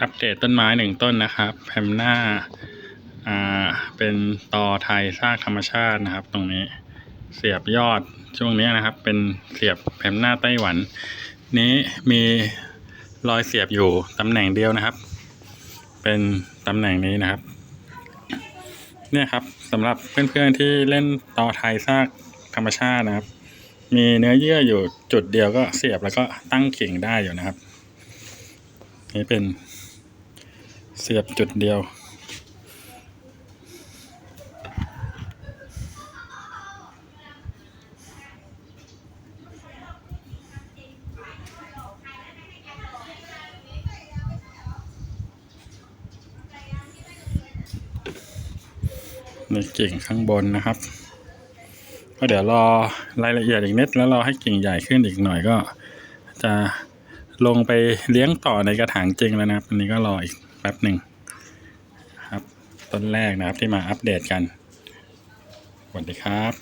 อัปเดตต้นไม้หนึ่งต้นนะครับแพมหน้าอ่าเป็นตอไทยซากธรรมชาตินะครับ ตรงนี้เสียบยอดช่วงนี้นะครับ เป็นเสียบแพมหน้าไต้หวัน นี้มีรอยเสียบอยู่ตำแหน่งเดียวนะครับ เป็นตำแหน่งนี้นะครับ เนี่ยครับสำหรับเพื่อนๆที่เล่นตอไทยซากธรรมชาตินะครับ มีเนื้อเยื่ออยู่จุดเดียวก็เสียบแล้วก็ตั้งกิ่งได้อยู่นะครับ นี่เป็น เสียบจุดเดียว ในกิ่งข้างบนนะครับ ก็เดี๋ยวรอรายละเอียดอีกนิดแล้วรอให้กิ่งใหญ่ขึ้นอีกหน่อยก็จะ ลงไปเลี้ยงต่อในกระถางจริงแล้วนะครับ อันนี้ก็รออีกแป๊บหนึ่งครับ ต้นแรกนะครับที่มาอัปเดตกันสวัสดีครับ